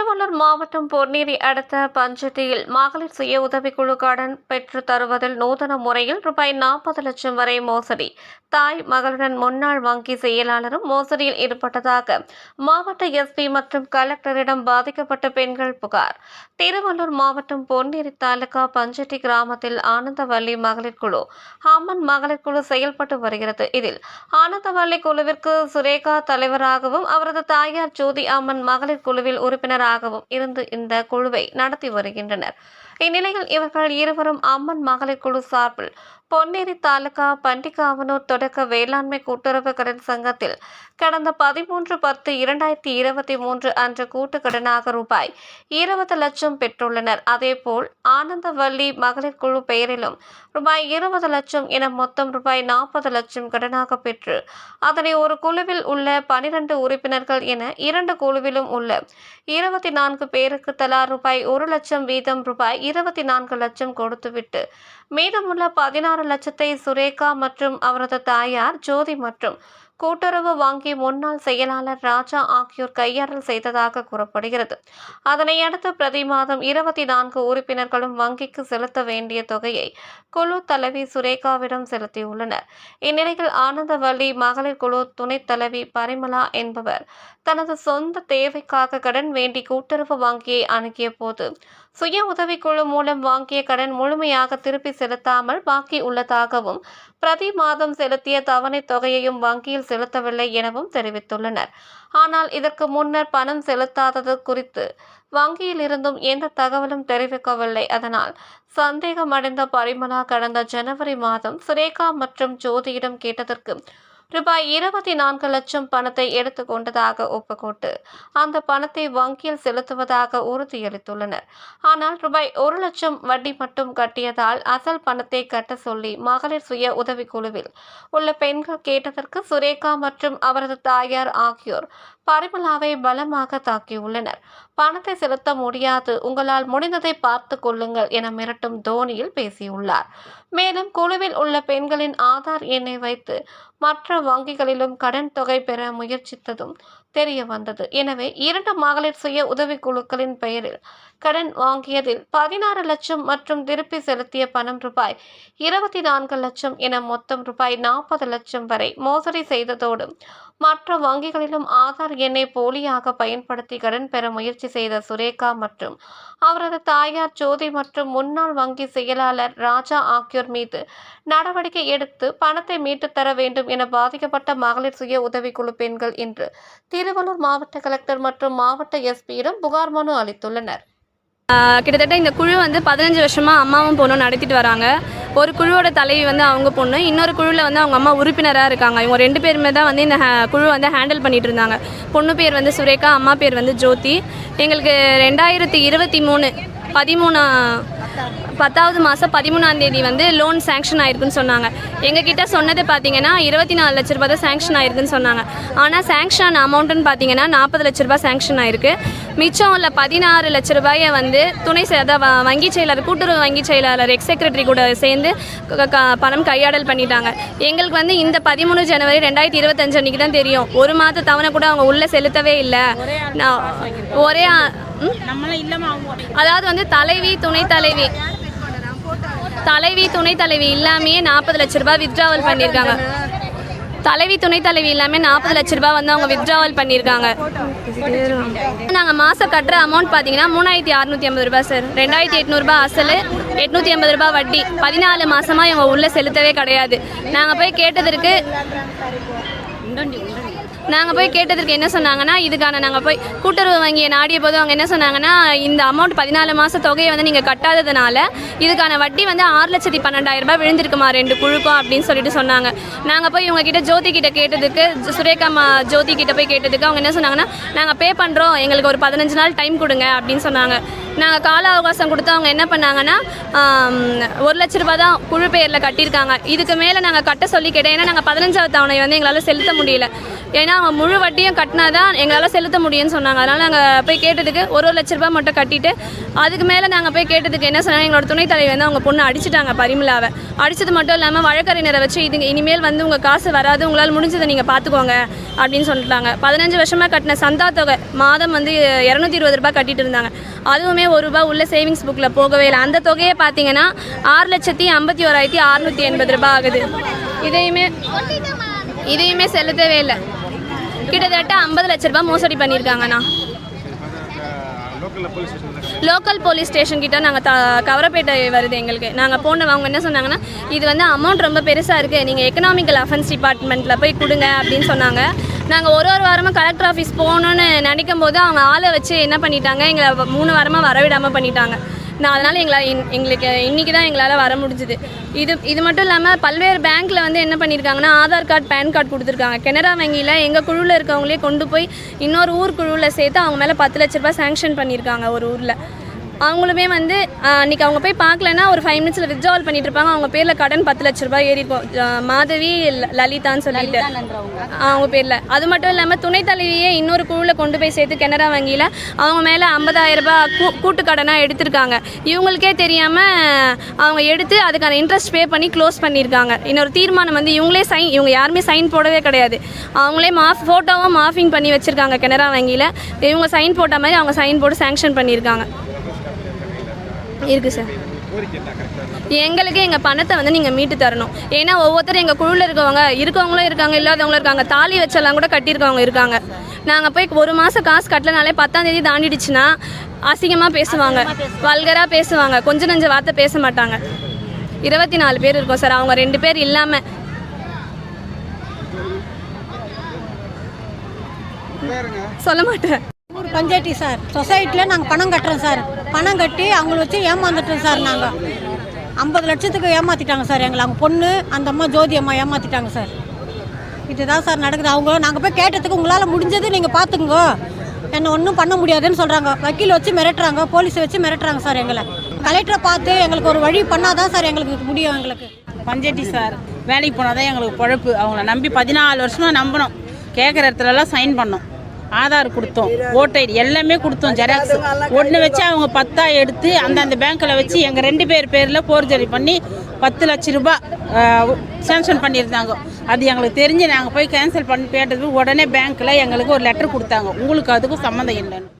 திருவள்ளூர் மாவட்டம் பொன்னேரி அடுத்த பஞ்சட்டியில் மகளிர் சுய உதவிக்குழு கடன் பெற்று தருவதில் நூதன முறையில் ரூபாய் நாற்பது லட்சம் வரை மோசடி. தாய் மகளுடன் முன்னாள் வங்கி செயலாளரும் மோசடியில் ஈடுபட்டதாக மாவட்ட எஸ்பி மற்றும் கலெக்டரிடம் பாதிக்கப்பட்ட பெண்கள் புகார். திருவள்ளூர் மாவட்டம் பொன்னேரி தாலுகா பஞ்சட்டி கிராமத்தில் ஆனந்தவள்ளி மகளிர் குழு அம்மன் மகளிர் குழு செயல்பட்டு வருகிறது. இதில் ஆனந்தவள்ளி குழுவிற்கு சுரேகா தலைவராகவும் அவரது தாயார் ஜோதி அம்மன் மகளிர் குழுவில் உறுப்பினராகவும் இருந்து இந்த குழுவை நடத்தி வருகின்றனர். இந்நிலையில் இவர்கள் இருவரும் அம்மன் மகளிர் குழு சார்பில் பொன்னேரி தாலுகா பண்டிகாவனூர் தொடக்க வேளாண்மை கூட்டுறவு கடன் சங்கத்தில் கடந்த பதிமூன்று பத்து இரண்டாயிரத்தி இருபத்தி மூன்று அன்று கூட்டு கடனாக ரூபாய் இருபது லட்சம் பெற்றுள்ளனர். அதேபோல் ஆனந்தவல்லி மகளிர் குழு பெயரிலும் ரூபாய் இருபது லட்சம் என மொத்தம் ரூபாய் நாற்பது லட்சம் கடனாக பெற்று அதனை ஒரு குழுவில் உள்ள பனிரெண்டு உறுப்பினர்கள் என இரண்டு குழுவிலும் உள்ள இருபத்தி நான்கு பேருக்கு தலா ரூபாய் ஒரு லட்சம் வீதம் ரூபாய் இருபத்தி நான்கு லட்சம் கொடுத்துவிட்டு. மீதமுள்ள பதினாறு லட்சத்தை சுரேகா மற்றும் அவரது தாயார் ஜோதி மற்றும் கூட்டுறவு வங்கி முன்னாள் செயலாளர் ராஜா ஆகியோர் கையாறல் செய்ததாக கூறப்படுகிறது. அதனை அடுத்து பிரதி மாதம் இருபத்தி நான்கு உறுப்பினர்களும் வங்கிக்கு செலுத்த வேண்டிய தொகையை குழு தலைவி சுரேகாவிடம் செலுத்தியுள்ளனர். இந்நிலையில் ஆனந்தவள்ளி மகளிர் குழு துணைத் தலைவி பரிமலா என்பவர் தனது சொந்த தேவைக்காக கடன் வேண்டி கூட்டுறவு வங்கியை அணுகிய போது சுய உதவிக்குழு மூலம் வாங்கிய கடன் முழுமையாக திருப்பி செலுத்தாமல் பாக்கி உள்ளதாகவும் பிரதி மாதம் செலுத்திய தவணைத் தொகையையும் வங்கியில் செலுத்தவில்லை எனவும் தெரிவித்துள்ளனர். ஆனால் இதற்கு முன்னர் பணம் செலுத்தாதது குறித்து வங்கியில் இருந்தும் எந்த தகவலும் தெரிவிக்கவில்லை. அதனால் சந்தேகமடைந்த பரிமளா கடந்த ஜனவரி மாதம் சுரேகா மற்றும் ஜோதியிடம் கேட்டதற்கு ரூபாய் இருபத்தி நான்கு லட்சம் பணத்தை எடுத்துக்கொண்டதாக ஒப்புக்கொண்டு அந்த பணத்தை வங்கியில் செலுத்துவதாக உறுதியளித்துள்ளனர். ஆனால் ரூபாய் ஒரு லட்சம் வட்டி மட்டும் கட்டியதால் அசல் பணத்தை கட்ட சொல்லி மகளிர் சுய உதவிக்குழுவில் உள்ள பெண்கள் கேட்டதற்கு சுரேகா மற்றும் அவரது தாயார் ஆகியோர் பரிமலாவை பலமாக தாக்கியுள்ளனர். பணத்தை செலுத்த முடியாது உங்களால் முடிந்ததை பார்த்து கொள்ளுங்கள் என மிரட்டும் தோனியில் பேசியுள்ளார். மேலும் குழுவில் உள்ள பெண்களின் ஆதார் எண்ணை வைத்து மற்ற வங்கிகளிலும் கடன் தொகை பெற முயற்சித்ததும் தெரிய வந்தது. எனவே இரண்டு மகளிர் சுய உதவிக்குழுக்களின் பெயரில் கடன் வாங்கியதில் பதினாறு லட்சம் மற்றும் திருப்பி செலுத்திய பணம் ரூபாய் இருபத்தி நான்கு லட்சம் என மொத்தம் ரூபாய் நாற்பது லட்சம் வரை மோசடி செய்ததோடு மற்ற வங்கிகளிலும் ஆதார் எண்ணை போலியாக பயன்படுத்தி கடன் பெற முயற்சி செய்த சுரேகா மற்றும் அவரது தாயார் ஜோதி மற்றும் முன்னாள் வங்கி செயலாளர் ராஜா ஆகியோர் மீது நடவடிக்கை எடுத்து பணத்தை மீட்டுத் தர வேண்டும் என பாதிக்கப்பட்ட மகளிர் சுய உதவிக்குழு பெண்கள் இன்று திருவள்ளூர் மாவட்ட கலெக்டர் மற்றும் மாவட்ட எஸ்பியிடம் புகார் மனு அளித்துள்ளனர். கிட்டத்தட்ட இந்த குழு வந்து பதினஞ்சு வருஷமாக அம்மாவும் பொண்ணும் நடத்திட்டு வராங்க. ஒரு குழுவோட தலைவி வந்து அவங்க பொண்ணு. இன்னொரு குழுவில் வந்து அவங்க அம்மா உறுப்பினராக இருக்காங்க. இவங்க ரெண்டு பேருமே தான் வந்து இந்த குழு வந்து ஹேண்டில் பண்ணிட்டு இருந்தாங்க. பொண்ணு பேர் வந்து சுரேகா அம்மா பேர் வந்து ஜோதி. எங்களுக்கு ரெண்டாயிரத்தி இருபத்தி மூணு பதிமூணு பத்தாவது மாதம் பதிமூணாம் தேதி வந்து லோன் சேங்ஷன் ஆயிருக்குன்னு சொன்னாங்க. எங்ககிட்ட சொன்னது பார்த்தீங்கன்னா இருபத்தி நாலு லட்ச ரூபாய் தான் சேங்ஷன் ஆயிருக்குன்னு சொன்னாங்க. ஆனால் சேங்ஷன் ஆன அமௌண்ட்டுன்னு பார்த்தீங்கன்னா நாற்பது லட்ச ரூபாய் சேங்ஷன் ஆயிருக்கு. மிச்சம் உள்ள பதினாறு லட்ச ரூபாயை வந்து துணை அதான் வ- வங்கி செயலாளர் கூட்டுறவு வங்கி செயலாளர் எக்ஸ் செக்ரட்டரி கூட சேர்ந்து பணம் கையாடல் பண்ணிட்டாங்க. எங்களுக்கு வந்து இந்த பதிமூணு ஜனவரி ரெண்டாயிரத்தி இருபத்தஞ்சு அன்றைக்கி தான் தெரியும். ஒரு மாத தவணை கூட அவங்க உள்ளே செலுத்தவே இல்லை. நான் ஒரே? அதாவது வந்து தலைவி துணை தலைவி. தலைவி துணை தலைவி இல்லாமையே நாற்பது லட்ச ரூபாய் வித்ட்ராவல் பண்ணியிருக்காங்க. தலைவி துணை தலைவி இல்லாமே நாற்பது லட்ச ரூபாய் வந்து அவங்க வித்ட்ராவல் பண்ணியிருக்காங்க. நாங்கள் மாதம் கட்டுற அமௌண்ட் பார்த்தீங்கன்னா மூணாயிரத்தி அறநூற்றி ஐம்பது ரூபாய் சார் ரெண்டாயிரத்தி எட்நூறுபா அசல் எட்நூற்றி ஐம்பது ரூபாய் வட்டி. பதினாலு மாதமாக இவங்க உள்ளே செலுத்தவே கிடையாது. நாங்கள் போய் கேட்டதற்கு நாங்கள் போய் கேட்டதற்கு என்ன சொன்னாங்கன்னா இதுக்கான நாங்கள் போய் கூட்டுறவு வங்கியை நாடிய போது அவங்க என்ன சொன்னாங்கன்னா இந்த அமௌண்ட் பதினாலு மாத தொகையை வந்து நீங்கள் கட்டாததுனால இதுக்கான வட்டி வந்து ஆறு லட்சத்தி பன்னெண்டாயிரம் ரூபாய் விழுந்திருக்குமா ரெண்டு குழுக்கும் அப்படின்னு சொல்லிட்டு சொன்னாங்க. நாங்கள் போய் இவங்க கிட்ட ஜோதி கிட்ட கேட்டதுக்கு சுரேகாமா சுரேகா ஜோதி கிட்ட போய் கேட்டதுக்கு அவங்க என்ன சொன்னாங்கன்னா நாங்கள் பே பண்ணுறோம் எங்களுக்கு ஒரு பதினஞ்சு நாள் டைம் கொடுங்க அப்படின்னு சொன்னாங்க. நாங்கள் கால அவகாசம் கொடுத்து அவங்க என்ன பண்ணாங்கன்னா ஒரு லட்ச ரூபா தான் குழு பெயரில் கட்டியிருக்காங்க. இதுக்கு மேலே நாங்கள் கட்ட சொல்லி கேட்டோம் ஏன்னா நாங்கள் பதினஞ்சாவது தவணை வந்து எங்களால் செலுத்த முடியல. ஏன்னா அவங்க முழு வட்டியும் கட்டினா தான் எங்களால் செலுத்த முடியும்னு சொன்னாங்க. அதனால் நாங்கள் போய் கேட்டதுக்கு ஒரு ஒரு லட்ச ரூபாய் மட்டும் கட்டிட்டு அதுக்கு மேலே நாங்கள் போய் கேட்டதுக்கு என்ன சொன்னாங்க? எங்களோட துணைத் தலைவர் வந்து அவங்க பொண்ணு அடிச்சிட்டாங்க பரிமலாவை அடித்தது மட்டும் இல்லாமல் வழக்கறிஞரை வச்சு இது இனிமேல் வந்து உங்கள் காசு வராது உங்களால் முடிஞ்சதை நீங்கள் பார்த்துக்கோங்க அப்படின்னு சொல்லிட்டாங்க. பதினஞ்சு வருஷமாக கட்டின சந்தா தொகை மாதம் வந்து இரநூத்தி இருபது ரூபாய் கட்டிட்டு இருந்தாங்க. அதுவுமே ஒரு ரூபாய் உள்ள சேவிங்ஸ் புக்கில் போகவே இல்லை. அந்த தொகையை பார்த்தீங்கன்னா ஆறு லட்சத்தி ஐம்பத்தி ஓராயிரத்தி அறுநூற்றி எண்பது ரூபாய் ஆகுது. இதையுமே இதையுமே செலுத்தவே இல்லை. கிட்டத்தட்ட ஐம்பது லட்ச ரூபாய் மோசடி பண்ணியிருக்காங்கண்ணா லோக்கல் போலீஸ் ஸ்டேஷன் கிட்ட நாங்கள் த கவரப்பேட்டை வருது எங்களுக்கு. நாங்கள் போனவங்க அவங்க என்ன சொன்னாங்கன்னா இது வந்து அமௌண்ட் ரொம்ப பெருசாக இருக்குது நீங்கள் எக்கனாமிக்கல் அஃபென்ஸ் டிபார்ட்மெண்ட்டில் போய் கொடுங்க அப்படின்னு சொன்னாங்க. நாங்கள் ஒரு ஒரு வாரமாக கலெக்டர் ஆஃபீஸ் போகணுன்னு நினைக்கும் போது அவங்க ஆளை வச்சு என்ன பண்ணிட்டாங்க எங்களை வ- மூணு வாரமாக வரவிடாமல் பண்ணிட்டாங்க. நான் அதனால் எங்களால் இன் எங்களுக்கு இன்றைக்கி தான் எங்களால் வர முடிஞ்சுது. இது இது மட்டும் இல்லாமல் பல்வேறு பேங்க்கில் வந்து என்ன பண்ணியிருக்காங்கன்னா ஆதார் கார்டு பேன் கார்டு கொடுத்துருக்காங்க. கனரா வங்கியில் எங்கள் குழுவில் இருக்கவங்களே கொண்டு போய் இன்னொரு ஊர் குழுவில் சேர்த்து அவங்க மேலே பத்து லட்ச ரூபாய் சேங்ஷன் பண்ணியிருக்காங்க ஒரு ஊரில். அவங்களுமே வந்து ஆஹ், அன்னைக்கு அவங்க போய் பார்க்கலன்னா ஒரு ஃபைவ் மினிட்ஸில் வித்ட்ராவல் பண்ணிட்டு இருப்பாங்க. அவங்க பேரில் கடன் பத்து லட்ச ரூபாய் ஏறி இருக்கும் ஆஹ், மாதவி லலிதான்னு சொல்லிட்டு. அவங்க பேரில். அது மட்டும் இல்லாமல் துணைத் தலைவியே இன்னொரு குழுவில் கொண்டு போய் சேர்த்து கனரா வங்கியில். அவங்க மேலே ஐம்பதாயிரம் ரூபாய் கூ கூட்டு கடனாக எடுத்திருக்காங்க. இவங்களுக்கே தெரியாமல் அவங்க எடுத்து அதுக்கான இன்ட்ரெஸ்ட் பே பண்ணி க்ளோஸ் பண்ணியிருக்காங்க. இன்னொரு தீர்மானம் வந்து இவங்களே சைன் இவங்க யாருமே சைன் போடவே கிடையாது. அவங்களே மாஃப் ஃபோட்டோவும் மாஃபிங் பண்ணி வச்சுருக்காங்க கனரா வங்கியில். இவங்க சைன் போட்ட மாதிரி அவங்க சைன் போட்டு சேங்ஷன் பண்ணியிருக்காங்க. இருக்குது சார். எங்களுக்கு எங்கள் பணத்தை வந்து நீங்கள் மீட்டு தரணும். ஏன்னா ஒவ்வொருத்தரும் எங்கள் குழுவில் இருக்கவங்க இருக்கவங்களும் இருக்காங்க இல்லாதவங்களும் இருக்காங்க. தாலி வச்செல்லாம் கூட கட்டியிருக்கவங்க இருக்காங்க. நாங்கள் போய் ஒரு மாதம் காசு கட்டலனாலே பத்தாம் தேதி தாண்டிடுச்சுன்னா அசிங்கமாக பேசுவாங்க. வல்கராக பேசுவாங்க. கொஞ்சம் நஞ்ச வார்த்தை பேச மாட்டாங்க. இருபத்தி நாலு பேர் இருக்கோம் சார். அவங்க ரெண்டு பேர் இல்லாமல் சொல்ல மாட்டேன். ஊர் பஞ்சாயத்து சார். சொசைட்டியில் நாங்கள் பணம் கட்டுறோம் சார். பணம் கட்டி அவங்கள வச்சு ஏமாந்துட்டோம் சார் நாங்கள் ஐம்பது லட்சத்துக்கு ஏமாற்றிட்டாங்க சார் எங்களை. அவங்க பொண்ணு அந்த அம்மா ஜோதி அம்மா ஏமாற்றிட்டாங்க சார். இதுதான் சார் நடக்குது. அவங்க நாங்கள் போய் கேட்டதுக்கு உங்களால் முடிஞ்சது நீங்கள் பார்த்துக்குங்க என்னை ஒன்றும் பண்ண முடியாதுன்னு சொல்கிறாங்க வக்கீல் வச்சு மிரட்டுறாங்க போலீஸை வச்சு மிரட்டுறாங்க சார் எங்களை. கலெக்டரை பார்த்து எங்களுக்கு ஒரு வழி பண்ணாதான் சார் எங்களுக்கு முடியும் எங்களுக்கு. பஞ்சாயத்தி சார் வேலைக்கு போனால் தான் எங்களுக்கு பொழப்பு. அவங்கள நம்பி பதினாலு வருஷமாக நம்பினோம் கேட்குற இடத்துலலாம் சைன் பண்ணோம். ஆதார் கொடுத்தோம் ஓட்டர் எல்லாமே கொடுத்தோம் ஜெராக்ஸ் ஒன்று வச்சு அவங்க பத்தா எடுத்து அந்தந்த பேங்க்கில் வச்சு எங்கள் ரெண்டு பேர் பேரில் போர்ஜரி பண்ணி பத்து லட்ச ரூபாய் சேங்ஷன் பண்ணியிருந்தாங்க. அது எங்களுக்கு தெரிஞ்சு நாங்கள் போய் கேன்சல் பண்ணி கேட்டதுக்கு உடனே பேங்க்கில் எங்களுக்கு ஒரு லெட்டர் கொடுத்தாங்க. உங்களுக்கு அதுக்கும் சம்மந்தம் இல்லைன்னு.